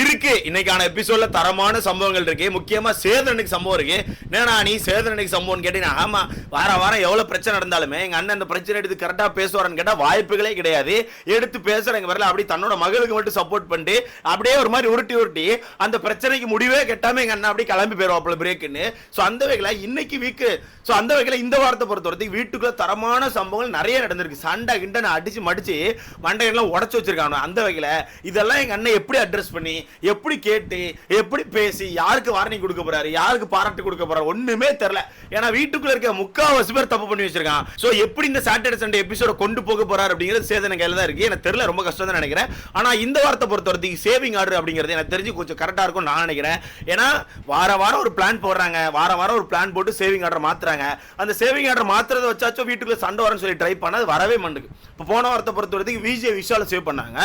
இருக்கு. இன்னைக்கான எபிசோட்ல தரமான சம்பவங்கள் இருக்கு. முக்கியமா சேதனுக்கு சம்பவம் இருக்கு. என்னடா நீ சேதனுக்கு சம்பவம் கேட்டீங்கன்னா ஆமா வார வாரம் எவ்வளவு பிரச்சனை நடந்தாலுமே எங்க அண்ணன் அந்த பிரச்சனை எடுத்து கரெக்டா பேசுவாரன்னு கேட்டா வாய்ப்புகளே கிடையாது. எடுத்து பேசுறவங்க வரல. அப்படி தன்னோட மகளுக்கு மட்டும் சப்போர்ட் பண்ணிட்டு அப்படியே ஒரு மாதிரி உருட்டி உருட்டி அந்த பிரச்சனைக்கு முடிவே கெட்டாம எங்க அண்ணன் அப்படி கிளம்பி போயிருவாப்ல பிரேக்குன்னு சோ அந்த வகையில இன்னைக்கு வீக்கு சோ அந்த வகையில இந்த வாரத்தை பொறுத்த வரைக்கும் வீட்டுக்குள்ள தரமான சம்பவங்கள் நிறைய நடந்திருக்கு. சண்டை கிண்டனை அடிச்சு மடிச்சு மண்டையெல்லாம் உடச்சு வச்சிருக்காங்க. அந்த வகையில இதெல்லாம் எங்க அண்ணன் எப்படி அட்ரஸ் பண்ணி எப்படி கேட்டு எப்படி பேசி யாருக்கு வார்னிங் கொடுக்க போறாரு யாருக்கு பாராட்டு கொடுக்க போறாரு ஒண்ணுமே தெரியல. ஏன்னா வீட்டுக்குள்ள இருக்க முக்காவாசி பேர் தப்பு பண்ணி வச்சிருக்கான். சோ எப்படி இந்த சாட்டர்டே சண்டே எபிசோட கொண்டு போக போறாரு அப்படிங்கிறது சேதன கையில தான் இருக்கு. எனக்கு தெரியல ரொம்ப கஷ்டம் தான் நினைக்கிறேன். ஆனா இந்த வாரத்தை பொறுத்தவரைக்கும் சேவிங் ஆர்டர் அப்படிங்கிறது எனக்கு தெரிஞ்சு கொஞ்சம் கரெக்டா இருக்கும் நான் நினைக்கிறேன். ஏன்னா வார வாரம் ஒரு பிளான் போடுறாங்க. வார வாரம் ஒரு பிளான் போட்டு சேவிங் ஆர்டர் மாத்துறாங்க. அந்த சேவிங் ஆர்டர் மாத்துறத வச்சாச்சும் வீட்டுக்குள்ள சண்டை வரும் சொல்லி ட்ரை பண்ணா வரவே மாட்டுக்கு இப்போ போன வாரத்தை பொறுத்த வரைக்கும் விஜய் விஷால சேவ் பண்ணாங்க.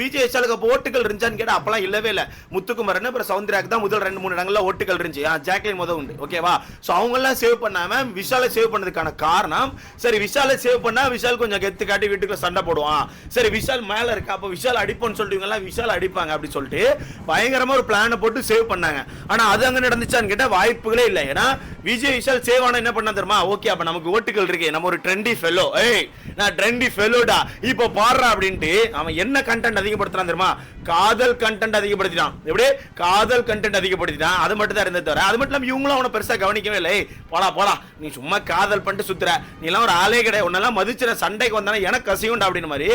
விஜய் விஷாலுக்கு ஓட்டுகள் இருந்துச்சான்னு கேட்டால் அப்பெல்லாம் இல்லவே இல்லை முத்துக்குமரன் அப்புறம் சவுந்தராக்கு தான் முதல் ரெண்டு மூணு இடங்கள்ல ஓட்டுகள் இருந்துச்சு. ஜாக்லின் முதல் உண்டு. ஓகேவா ஸோ அவங்கெல்லாம் சேவ் பண்ணாம விஷாலை சேவ் பண்ணதுக்கான காரணம் சரி விஷாலை சேவ் பண்ணா விஷால் கொஞ்சம் கெத்து காட்டி வீட்டுக்குள்ள சண்டை போடுவான். சரி விஷால் மேல இருக்கா? அப்போ விஷால் அடிப்போம்னு சொல்லிட்டு இவங்க விஷால் அடிப்பாங்க அப்படி சொல்லிட்டு பயங்கரமா ஒரு பிளானை போட்டு சேவ் பண்ணாங்க. ஆனா அது அங்க நடந்துச்சான்னு கேட்டா வாய்ப்புகளே இல்லை. ஏன்னா விஜய் விஷால் சேவ் ஆனா என்ன பண்ண தெரியுமா? ஓகே அப்ப நமக்கு ஓட்டுகள் இருக்கு. நம்ம ஒரு ட்ரெண்டி ஃபெல்லோ ஏய் நான் ட்ரெண்டி ஃபெல்லோடா இப்போ பாடுறா அப்படின்ட்டு அவன் என்ன கண்டென்ட் அதிகப்படுத்துறான் தெரியுமா? காதல் கண்டென்ட் அதிகப்படுத்திட்டான். எப்படி? காதல் கண்டென்ட் அதிகப்படுத்திட்டான். அது மட்டும் தான் இருந்தது தவிர அது மட்டும் இல்லாமல் இவங்களும் அவனை பெருசா கவனிக்கவே இல்லை. போடா போடா நீ சும்மா காதல் பண்ணிட்டு சுத்துற. நீ எல்லாம் ஒரு ஆளே கிடையாது. உன்னெல்லாம் மதிச்சிட சண்டைக்கு வந்தானே எனக்கு கசியுண்டா அப்படின்னு மாதிரி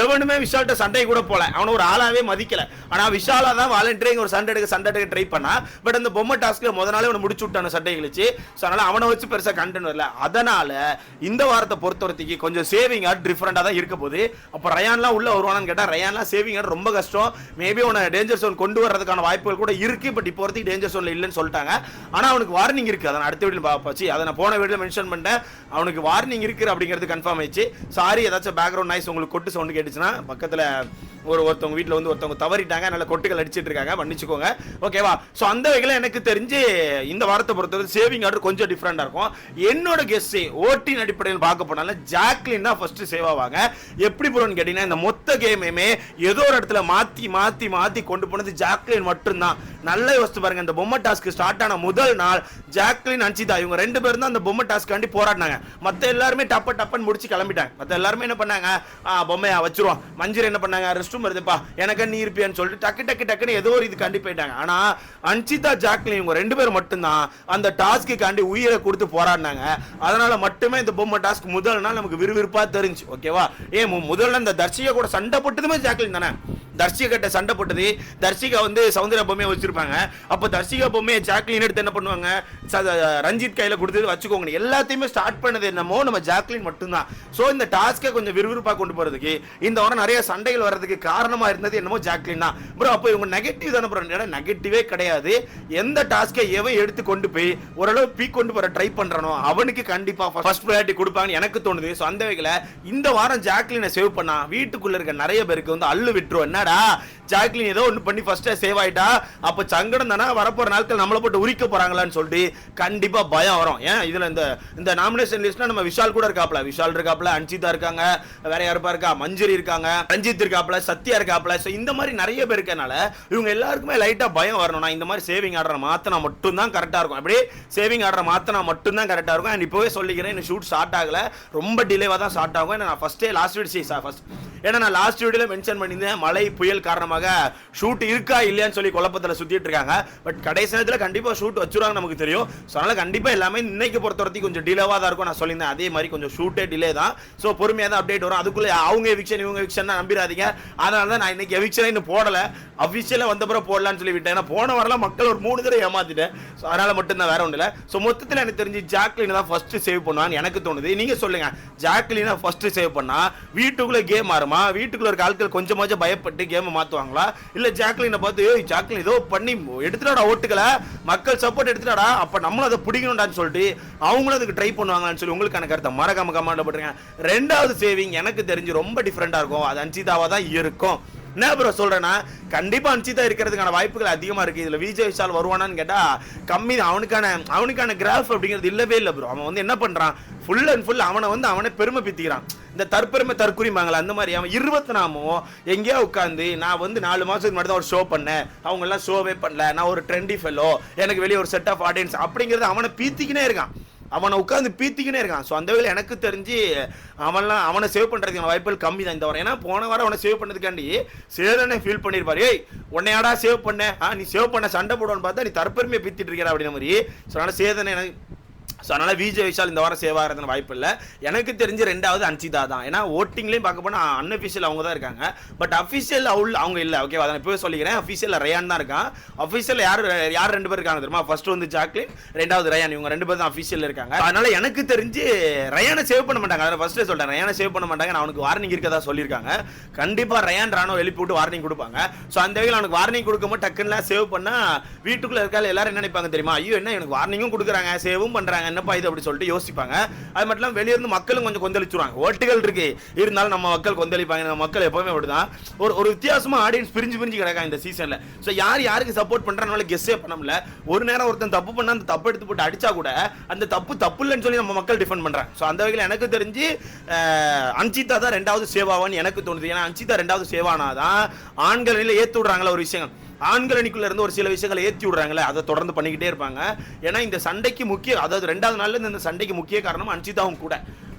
எவனுமே விஷால்கிட்ட சண்டை கூட போல. அவனை ஒரு ஆளாவே மதிக்கல. ஆனால் விஷாலா தான் வாலண்டியரிங் ஒரு சண்டை எடுக்க சண்டை எடுக்க ட்ரை பண்ணா. பட் அந்த பொம்மை டாஸ்க்ல முத நாளே அவனை முடிச்சு விட்டான சண்டை கழிச்சு. ஸோ அதனால அவனை வச்சு பெருசா கண்டென்ட் வரல. அதனால இந்த வாரத்தை பொறுத்தவரைக்கும் கொஞ்சம் சேவிங் ஆட் டிஃப்ரெண்டாக தான் இருக்க போகுது. அப்போ ரயான்லாம் உள்ள வருவானான்னு கேட்டால் ரயான்லாம் சேவிங் ஆட் ரொம்ப கஷ்டம். மேபி உன டேஞ்சர் டேஞ்சர் சோன் கொண்டு வர்றதுக்கான வாய்ப்புகள் கூட இருக்கு பட் இப்போ வரைக்கும் டேஞ்சர் சோன்ல இல்லைன்னு சொல்லிட்டாங்க. ஆனால் அவனுக்கு வார்னிங் இருக்கு. அதை நான் அடுத்த வீடியோ பார்ப்பாச்சு அதை நான் போன வீடியோ மென்ஷன் பண்ணிட்டேன். அவனுக்கு வார்னிங் இருக்கு அப்படிங்கிறது கன்ஃபார்ம் ஆயிடுச்சு. சாரி ஏதாச்சும் பேக்ரவுண்ட் நாய்ஸ் உங்களுக்கு கொட்டு சவுண்டு கேட்டுச்சுன்னா பக்கத்தில் ஒரு ஒருத்தவங்க வீட்டில் வந்து ஒருத்தவங்க தவறிட்டாங்க நல்ல கொட்டுகள் அடிச்சிட்டு இருக்காங்க மன்னிச்சுக்கோங்க. ஓகேவா ஸோ அந்த வகையில் எனக்கு தெரிஞ்சு இந்த வாரத்தை பொறுத்தவரை சேவிங் ஆர்டர் கொஞ்சம் டிஃப்ரெண்டாக இருக்கும். என்னோட கெஸ்ட் ஓட்டின் அடிப்படையில் பார்க்க போனாலும் ஜாக்லின் தான் ஃபர்ஸ்ட் சேவ் ஆவாங்க. எப்படி போறோம்னு கேட்டிங்கன்னா இந்த மொத்த கேமையுமே ஏதோ ஒரு இடத்துல மாற்றி மாற்றி மாற்றி கொண்டு போனது ஜாக்லின் மட்டும்தான். நல்லா யோசித்து பாருங்க இந்த பொம்மை டாஸ்க் ஸ்டார்ட் ஆன முதல் நாள் ஜாக்லின் அன்சிதா இவங்க ரெண்டு பேரும் தான் அந்த பொம்மை டாஸ்க்காண்டி போராடினாங்க. மத்த எல்லாருமே டப்ப டப்பன்னு முடிச்சு கிளம்பிட்டாங்க. மத்த எல்லாருமே என்ன பண்ணாங்க? ஆ, பொம்மையா வச்சிருவோம். மஞ்சள் என்ன பண்ணாங்க? ரெஸ்ட் ரூம் வருதுப்பா எனக்கு நீ இருப்பியான்னு சொல்லிட்டு டக்கு டக்கு டக்குன்னு ஏதோ ஒரு இது கண்டி போயிட்டாங்க. ஆனா அன்சிதா ஜாக்லின் இவங்க ரெண்டு பேரும் மட்டும்தான் அந்த டாஸ்க்கு காண்டி உயிரை கொடுத்து போராடினாங்க. அதனால மட்டுமே இந்த பொம்மை டாஸ்க் முதல் நாள் நமக்கு விறுவிறுப்பா தெரிஞ்சு ஓகேவா? ஏ மு- முதல்ல இந்த தர்ஷிகா கூட சண்டை போட்டதுமே ஜாக்லின் தானே? தர்ஷிகா கிட்ட சண்டை போட்டது தர்ஷிகா வந்து சவுந்தர பொம்மையை வச்சிருப்பாங்க. அப்போ தர்ஷிகா பொம்மையை ஜாக்லின் எடுத்து என்ன பண்ணுவாங்க? ச- ரஞ்சித் கையில கொடுத்து வச்சுக்கோங்க. எல்லாத்தையுமே ஸ்டார்ட் பண்ணது என்னமோ நம்ம ஜாக்லின் மட்டும்தான். ஸோ இந்த டாஸ்க்கை கொஞ்சம் விறுவிறுப்பா கொண்டு போறதுக்கு இந்த வாரம் நிறைய சண்டைகள் வர்றதுக்கு காரணமா இருந்தது என்னமோ ஜாக்லின் தான். ப்ரோ அப்போ இவங்க நெகட்டிவ் தானே ப்ரோ நெகட்டிவே கிடையாது. எந்த டாஸ்க்கை எவன் எடுத்து கொண்டு போய் ஓரளவு பீக் கொண்டு போற ட்ரை பண்றானோ அவனுக்கு கண்டிப்பா ஃபர்ஸ்ட் ப்ரையாரிட்டி கொடுப்பாங்கன்னு எனக்கு தோணுது. ஸோ அந்த வகையில் இந்த வாரம் ஜாக்லினை சேவ் பண்ணா வீட்டுக்குள்ள இருக்க நிறைய பேருக்கு வந்து அள்ளு விட்டுரும். என்னடா ஜாக்லின் ஏதோ ஒன்று பண்ணி ஃபர்ஸ்டே சேவ் ஆகிட்டா அப்போ சங்கடம் தானே? வரப்போகிற நாட்கள் நம்மளை போட்டு உரிக்க போகிறாங்களான்னு சொல்லிட்டு கண்டிப்பாக பயம் வரும். ஏன்? இதில் இந்த இந்த நாமினேஷன் லிஸ்ட்னா நம்ம விஷால் கூட இருக்காப்ல. விஷால் இருக்காப்ல அன்சிதா இருக்காங்க வேற யாருப்பா இருக்கா? மஞ்சரி இருக்காங்க ரஞ்சித் இருக்காப்ல சத்யா இருக்காப்ல. ஸோ இந்த மாதிரி நிறைய பேர் இருக்கனால இவங்க எல்லாருக்குமே லைட்டாக பயம் வரணும். நான் இந்த மாதிரி சேவிங் ஆர்டரை மாத்தினா மட்டும்தான் கரெக்டாக இருக்கும். அப்படியே சேவிங் ஆர்டரை மாத்தினா மட்டும்தான் கரெக்டாக இருக்கும். அண்ட் இப்போவே சொல்லிக்கிறேன் இந்த ஷூட் ஸ்டார்ட் ஆகலை. ரொம்ப டிலேவாக தான் ஸ்டார்ட் ஆகும். ஏன்னா நான் ஃபஸ்ட்டே லாஸ்ட் வீடு சீசா ஃபஸ்ட் ஏன்னா நான் லாஸ்ட் வீடியோவில் மென்ஷன் பண்ணியிருந்தேன் மழை புயல் காரணமாக ஷூட் இருக்கா இல்லையான்னு சொல்லி குழப்பத்தில் சுற்றிட்டு இருக்காங்க. பட் கடைசி நேரத்தில் கண்டிப்பாக ஷூட் வச்சுருவாங்க நமக்கு தெரியும். ஸோ அதனால் கண்டிப்பாக எல்லாமே இன்னைக்கு பொறுத்த வரைக்கும் கொஞ்சம் டிலேவாக தான் இருக்கும். நான் சொல்லியிருந்தேன். அதே மாதிரி கொஞ்சம் ஷூட்டே டிலே தான். ஸோ பொறுமையாக தான் அப்டேட் வரும். அதுக்குள்ளே அவங்க எவிக்ஷன் இவங்க எவிக்ஷன் நம்பிடாதீங்க. அதனால தான் நான் இன்னைக்கு எவிக்ஷன் இன்னும் போடலை. அஃபிஷியலாக வந்தப்பறம் போடலான்னு சொல்லி விட்டேன். ஏன்னா போன வரலாம் மக்கள் ஒரு மூணு தடவை ஏமாத்திட்டேன். ஸோ அதனால் மட்டும்தான் வேற ஒன்றும் இல்லை ஸோ மொத்தத்தில் எனக்கு தெரிஞ்சு ஜாக்லின் தான் ஃபஸ்ட்டு சேவ் பண்ணுவான்னு எனக்கு தோணுது. நீங்கள் சொல்லுங்கள் ஜாக்லினா ஃபஸ்ட்டு சேவ் பண்ணால் வீட்டுக்குள்ளே கேம் ஆறுமா வீட்டுக்குள்ளே இருக்க ஆட்கள் கொஞ்சமாச்சும் பயப்பட்டு கேமை மாத்துவாங்களா இல்ல ஜாக்லினை பார்த்து "ஏய், ஜாக்லின் ஏதோ பண்ணி எடுத்துட்டாடா ஓட்டுகளை. மக்கள் சப்போர்ட் எடுத்துட்டாடா அப்ப நம்மளும் அதை பிடிக்கணும்டான்னு சொல்லிட்டு அவங்களும் அதுக்கு ட்ரை பண்ணுவாங்கன்னு சொல்லி உங்களுக்கான கருத்தை மறக்காம கமாண்ட்ல போட்டுருங்க. ரெண்டாவது சேவிங் எனக்கு தெரிஞ்சு ரொம்ப டிஃப்ரெண்டா இருக்கும். அது அன்சிதாவா தான் இருக்கும். என்ன ப்ரோ சொல்கிறேன்னா கண்டிப்பாக அனுச்சிதா இருக்கிறதுக்கான வாய்ப்புகள் அதிகமாக இருக்குது இதில் விஜய் விஷால் வருவானான்னு கேட்டால் கம்மி தான். அவனுக்கான அவனுக்கான கிராஃப் அப்படிங்கிறது இல்லவே இல்லை ப்ரோ அவன் வந்து என்ன பண்ணுறான் ஃபுல் அண்ட் ஃபுல் அவனை வந்து அவனை பெருமை பித்திக்கிறான் இந்த தற்பெருமை தற்குறிமாங்களா அந்த மாதிரி அவன் இருபத்தி நாமோ எங்கேயோ உட்காந்து நான் வந்து நாலு மாதத்துக்கு முன்னாடி தான் ஒரு ஷோ பண்ணேன். அவங்கெல்லாம் ஷோவே பண்ணல. நான் ஒரு ட்ரெண்டி ஃபெல்லோ எனக்கு வெளியே ஒரு செட் ஆஃப் ஆடியன்ஸ் அப்படிங்கிறது அவனை பீத்திக்கினே இருக்கான். அவனை உட்காந்து பீத்திக்கினே இருக்கான். ஸோ அந்த வகையில் எனக்கு தெரிஞ்சு அவன்லாம் அவனை சேவ் பண்ணுறதுக்கான வாய்ப்புகள் கம்மி தான் இந்த வாரம். ஏன்னா போன வாரம் அவனை சேவ் பண்ணதுக்காண்டி சேரனே ஃபீல் பண்ணியிருப்பார் ஏய் உன்னையாடா சேவ் பண்ண? ஆ நீ சேவ் பண்ண சண்டை போடுவான்னு பார்த்தா நீ தற்பெருமையை பீத்திட்டு இருக்கிற அப்படின்ற மாதிரி. ஸோ அதனால் சேதனை எனக்கு ஸோ அதனால் விஜய் விஷால் இந்த வாரம் சேவ் ஆகிறதுன்னு வாய்ப்பு இல்லை. எனக்கு தெரிஞ்சு ரெண்டாவது அன்சிதா தான். ஏன்னா ஓட்டிங்லேயும் பார்க்க போனால் அன்அஃபிஷியல் அவங்க தான் இருக்காங்க. பட் அஃபிஷியல் அவுள் அவங்க இல்லை. ஓகேவா அதை இப்போவே சொல்லிக்கிறேன். அஃபிஷியல் ரயான் தான் இருக்கான். அஃபிஷியல் யார் யார் ரெண்டு பேர் இருக்காங்க தெரியுமா? ஃபர்ஸ்ட் வந்து ஜாக்லின் ரெண்டாவது ரயான் இவங்க ரெண்டு பேர் தான் அஃபிஷியல் இருக்காங்க. அதனால் எனக்கு தெரிஞ்சு ரயானை சேவ் பண்ண மாட்டாங்க. அதில் ஃபர்ஸ்ட்டே சொல்கிறேன் ரயானை சேவ் பண்ண மாட்டாங்க நான் அவனுக்கு வார்னிங் இருக்கதா சொல்லியிருக்காங்க. கண்டிப்பாக ரயான் ராணோ எழுப்பி விட்டு வார்னிங் கொடுப்பாங்க. ஸோ அந்த வகையில் அவனுக்கு வார்னிங் கொடுக்கும்போது டக்குன்னு சேவ் பண்ணால் வீட்டுக்குள்ள இருக்கால எல்லாரும் என்ன நினைப்பாங்க தெரியுமா? ஐயோ என்ன? எனக்கு வார்னிங்கும் கொடுக்குறாங்க சேவும் பண்ணுறாங்க என்னப்பா இது அப்படி சொல்லிட்டு யோசிப்பாங்க. அது மட்டும் இல்லாமல் மக்களும் கொஞ்சம் கொந்தளிச்சுருவாங்க. ஓட்டுகள் இருக்கு. இருந்தாலும் நம்ம மக்கள் கொந்தளிப்பாங்க. நம்ம மக்கள் எப்பவுமே அப்படிதான். ஒரு ஒரு வித்தியாசமா ஆடியன்ஸ் பிரிஞ்சு பிரிஞ்சு கிடக்காங்க இந்த சீசன்ல ஸோ யார் யாருக்கு சப்போர்ட் பண்றனால கெஸ்ஸே பண்ண முடியல. ஒரு நேரம் ஒருத்தன் தப்பு பண்ணா அந்த தப்பு எடுத்து போட்டு அடிச்சா கூட அந்த தப்பு தப்பு இல்லைன்னு சொல்லி நம்ம மக்கள் டிஃபெண்ட் பண்றாங்க. ஸோ அந்த வகையில் எனக்கு தெரிஞ்சு அஹ், அன்சிதா தான் ரெண்டாவது சேவாவான்னு எனக்கு தோணுது. ஏன்னா அன்சிதா ரெண்டாவது சேவானாதான் ஆண்கள் நிலையில ஏத்து விடுறாங்களா ஒரு விஷயம். ஆண்கள் அணிக்குள்ள இருந்து ஒரு சில விஷயங்களை ஏற்றி விடுறாங்களே அதை தொடர்ந்து பண்ணிக்கிட்டே இருப்பாங்க. ஏன்னா இந்த சண்டைக்கு முக்கிய அதாவது ரெண்டாவது நாள்ல இருந்து இந்த சண்டைக்கு முக்கிய காரணம் அன்சிதாவும் கூட.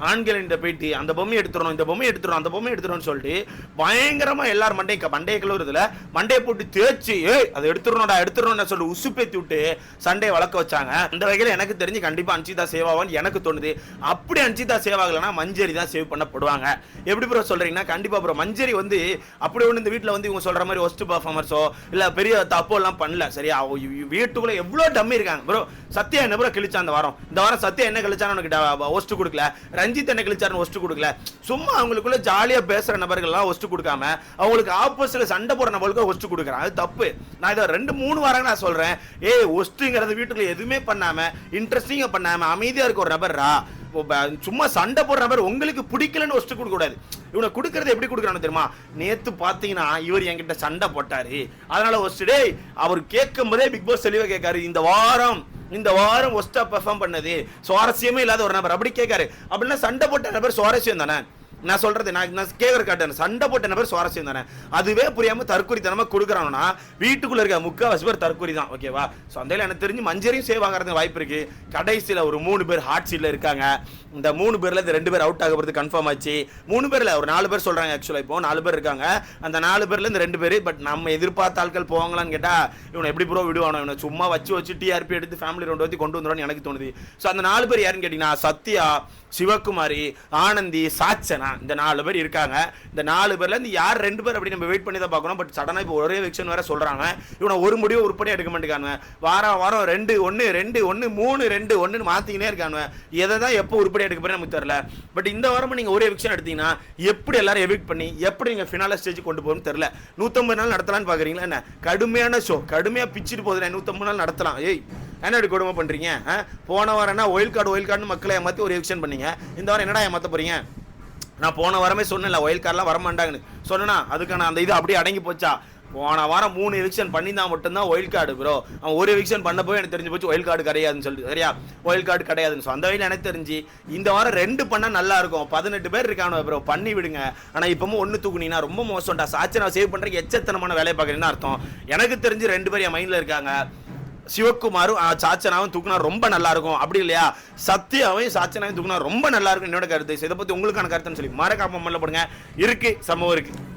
ஆண்கள் இந்த போயிட்டு அந்த பொம்மை எடுத்துடணும் இந்த பொம்மை எடுத்துடணும் அந்த பொம்மை எடுத்துடணும்னு சொல்லிட்டு பயங்கரமாக எல்லாரும் மண்டையை மண்டையை கழுவுறதுல மண்டையை போட்டு தேய்ச்சி ஏய் அதை எடுத்துடணும்டா எடுத்துடணும்னு சொல்லி உசுப்பேத்தி விட்டு சண்டையை வளர்க்க வச்சாங்க. அந்த வகையில் எனக்கு தெரிஞ்சு கண்டிப்பாக அன்சிதா சேவாவான்னு எனக்கு தோணுது. அப்படி அன்சிதா சேவ் ஆகலைன்னா மஞ்சரி தான் சேவ் பண்ணப்படுவாங்க. எப்படி ப்ரோ சொல்றீங்கன்னா கண்டிப்பாக ப்ரோ மஞ்சரி வந்து அப்படி ஒன்று இந்த வீட்டில் வந்து இவங்க சொல்ற மாதிரி ஒஸ்ட் பர்ஃபார்மர்ஸோ இல்லை பெரிய தப்போலாம் பண்ணல சரியா? வீட்டுக்குள்ளே எவ்வளோ டம்மி இருக்காங்க. ப்ரோ சத்யா என்ன ப்ரோ கிழிச்சா அந்த வாரம்? இந்த வாரம் சத்யா என்ன கிழிச்சான்னு உனக்கு ஒஸ்ட் கொடுக்கல. ரஞ்சித் என்ன கிழிச்சாருன்னு ஒஸ்ட் கொடுக்கல. சும்மா அவங்களுக்குள்ள ஜாலியா பேசுற நபர்கள்லாம் ஒஸ்ட் கொடுக்காம அவங்களுக்கு ஆப்போசிட்ல சண்டை போடுற நபர்களுக்கு ஒஸ்ட் கொடுக்குறாங்க. அது தப்பு. நான் இதை ரெண்டு மூணு வாரம் நான் சொல்றேன். ஏய் ஒஸ்ட்டுங்கிறது வீட்டுக்குள்ள எதுவுமே பண்ணாம இன்ட்ரெஸ்டிங்கா பண்ணாம அமைதியா இருக்க ஒரு நபர்ரா? சும்மா சண்டை போடுற நபர் உங்களுக்கு பிடிக்கலன்னு ஒஸ்ட் கொடுக்க கூடாது. இவனை கொடுக்கறது எப்படி கொடுக்குறானு தெரியுமா? நேத்து பாத்தீங்கன்னா இவர் என்கிட்ட சண்டை போட்டாரு. அதனால ஒஸ்ட் டேய் அவர் கேட்கும் போதே பிக் பாஸ் தெளிவா கேட்காரு. இந்த வாரம் இந்த வாரம் ஒஸ்டா பெர்ஃபார்ம் பண்ணது. சுவாரஸ்யமே இல்லாத ஒரு நபர். அப்படி கேட்காரு. அப்படின்னா சண்டை போட்ட நபர் சுவாரஸ்யம் தானே? நான் சொல்றது நான் நான் கேட்கற காட்டேன் சண்டை போட்ட நபர் சுவாரஸ்யம் தானே? அதுவே புரியாம தற்கொலைத்தனமா கொடுக்குறாங்கன்னா வீட்டுக்குள்ள இருக்க முக்கால்வாசி பேர் தற்கொலை தான் ஓகேவா சந்தையில் எனக்கு தெரிஞ்சு மஞ்சரியும் சேவ் ஆகிறது வாய்ப்பு இருக்கு. கடைசியில் ஒரு மூணு பேர் ஹாட் சீட்ல இருக்காங்க. இந்த மூணு பேர்ல இந்த ரெண்டு பேர் அவுட் ஆக போகிறது கன்ஃபார்ம் ஆச்சு. மூணு பேர்ல ஒரு நாலு பேர் சொல்றாங்க ஆக்சுவலா இப்போ நாலு பேர் இருக்காங்க. அந்த நாலு பேர்ல இந்த ரெண்டு பேர் பட் நம்ம எதிர்பார்த்த ஆட்கள் போவாங்களான்னு கேட்டா இவனை எப்படி ப்ரோ விடுவானோ இவனை சும்மா வச்சு வச்சு டிஆர்பி எடுத்து ஃபேமிலி ரெண்டு வச்சு கொண்டு வந்துடும் எனக்கு தோணுது. ஸோ அந்த நாலு பேர் யாருன்னு கேட்டீங்கன்னா சத்யா சிவகுமாரி ஆனந்தி சாச்சனா இந்த நாலு பேர் இருக்காங்க. இந்த நாலு பேர்ல இருந்து யார் ரெண்டு பேர் அப்படி நம்ம வெயிட் பண்ணி தான் பார்க்கணும். பட் சடனா இப்போ ஒரே வெக்ஷன் வேற சொல்றாங்க. இவனை ஒரு முடிவு உருப்படியாக எடுக்க மாட்டேங்கானுங்க வாரம் வாரம் ரெண்டு ஒன்று ரெண்டு ஒன்று மூணு ரெண்டு ஒன்றுன்னு மாத்திக்கினே இருக்கானுங்க. எதை தான் எப்போ உருப்படியாக எடுக்க போறேன்னு நமக்கு தெரியல. பட் இந்த வாரம் நீங்க ஒரே வெக்ஷன் எடுத்தீங்கன்னா எப்படி எல்லாரும் எவிக்ட் பண்ணி எப்படி நீங்க ஃபினால ஸ்டேஜ் கொண்டு போகணும்னு தெரியல. நூத்தம்பது நாள் நடத்தலாம்னு பாக்குறீங்களா என்ன? கடுமையான ஷோ கடுமையா பிச்சுட்டு போகுது நூத்தம்பது நாள் நடத்தலாம். ஏய் என்ன இப்படி கொடுமை பண்றீங்க? போன போன வாரம்னா ஒயில் கார்டு ஒயில் கார்டுன்னு மக்களை ஏமாற்றி ஒரு எவிக்ஷன் பண்ணீங்க. இந்த வாரம் என்னடா ஏமாற்ற போறீங்க? நான் போன வாரமே சொன்னேன்ல ஒயில் கார்லாம் வரமாட்டாங்கன்னு. சொன்னா அதுக்கான அந்த இது அப்படியே அடங்கி போச்சா? போன வாரம் மூணு எவிக்ஷன் பண்ணியிருந்தா மட்டும்தான் ஒயில் கார்டு ப்ரோ அவன் ஒரு எவிக்ஷன் பண்ண போய் எனக்கு தெரிஞ்சு போச்சு ஒயில் கார்டு கிடையாதுன்னு சொல்லிட்டு. சரியா? ஒயில் கார்டு கிடையாதுன்னு சொல்லி அந்த வகையில் எனக்கு தெரிஞ்சு இந்த வாரம் ரெண்டு பண்ணால் நல்லா இருக்கும். பதினெட்டு பேர் இருக்கானு ப்ரோ பண்ணி விடுங்க. ஆனால் இப்போவும் ஒன்று தூக்குனீங்கன்னா ரொம்ப மோசம்டா. சாட்சி சேவ் பண்ணுறதுக்கு எச்சத்தனமான வேலையை பார்க்குறேன்னு அர்த்தம். எனக்கு தெரிஞ்சு ரெண்டு பேர் என் மைண்டில் இருக்காங்க. சிவகுமாரும் சாச்சனாவும் தூக்குனா ரொம்ப நல்லா இருக்கும் அப்படி இல்லையா? சத்யாவையும் சாச்சனாவையும் தூக்குனா ரொம்ப நல்லா இருக்கும் என்னோட கருத்து. இதை பத்தி உங்களுக்கான கருத்துன்னு சொல்லி மறக்காம போடுங்க. இருக்கு சம்பவம் இருக்கு.